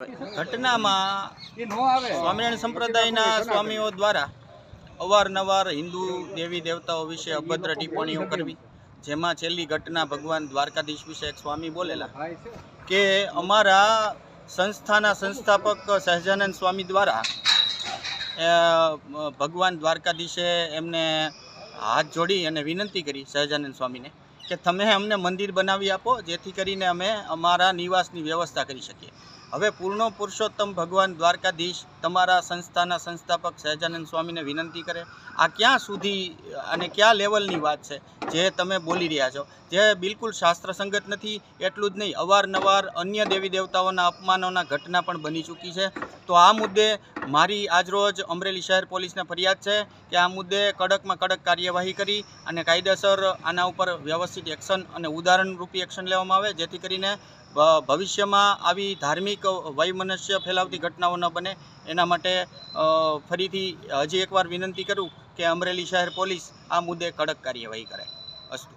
ઘટનામાં સ્વામિનારાયણ સંપ્રદાયના સ્વામીઓ દ્વારા અવારનવાર હિન્દુ દેવી દેવતાઓ વિશે અભદ્ર ટિપ્પણીઓ કરવી, જેમાં છેલ્લી ઘટના ભગવાન દ્વારકાધીશ વિશે એક સ્વામી બોલેલા, કે અમારા સંસ્થાના સંસ્થાપક સહજાનંદ સ્વામી દ્વારા ભગવાન દ્વારકાધીશે એમને હાથ જોડી અને વિનંતી કરી સહજાનંદ સ્વામીને, કે તમે અમને મંદિર બનાવી આપો, જેથી કરીને અમે અમારા નિવાસની વ્યવસ્થા કરી શકીએ. હવે પૂર્ણ પુરુષોત્તમ ભગવાન દ્વારકાધીશ તમારા સંસ્થાના સંસ્થાપક સહજાનંદ સ્વામીને વિનંતી કરે, આ ક્યાં સુધી અને કયા લેવલની વાત છે? જે તમે બોલી રહ્યા છો. જે બિલકુલ શાસ્ત્ર સંગત નથી, એટલું જ નહીં, અવારનવાર અન્ય દેવી દેવતાઓના અપમાનોના ઘટના પણ બની ચૂકી છે. તો આ મુદ્દે મારી આજરોજ અમરેલી શહેર પોલીસને ફરિયાદ છે કે આ મુદ્દે કડકમાં કડક કાર્યવાહી કરી અને કાયદેસર આના ઉપર વ્યવસ્થિત એક્શન અને ઉદાહરણરૂપી એક્શન લેવામાં આવે, જેથી કરીને ભવિષ્યમાં આવી ધાર્મિક વૈમનસ્ય ફેલાવતી ઘટનાઓ ન બને. એના માટે ફરીથી હજી એકવાર વિનંતી કરું કે અમરેલી શહેર પોલીસ આ મુદ્દે કડક કાર્યવાહી કરે. અસ્તુ.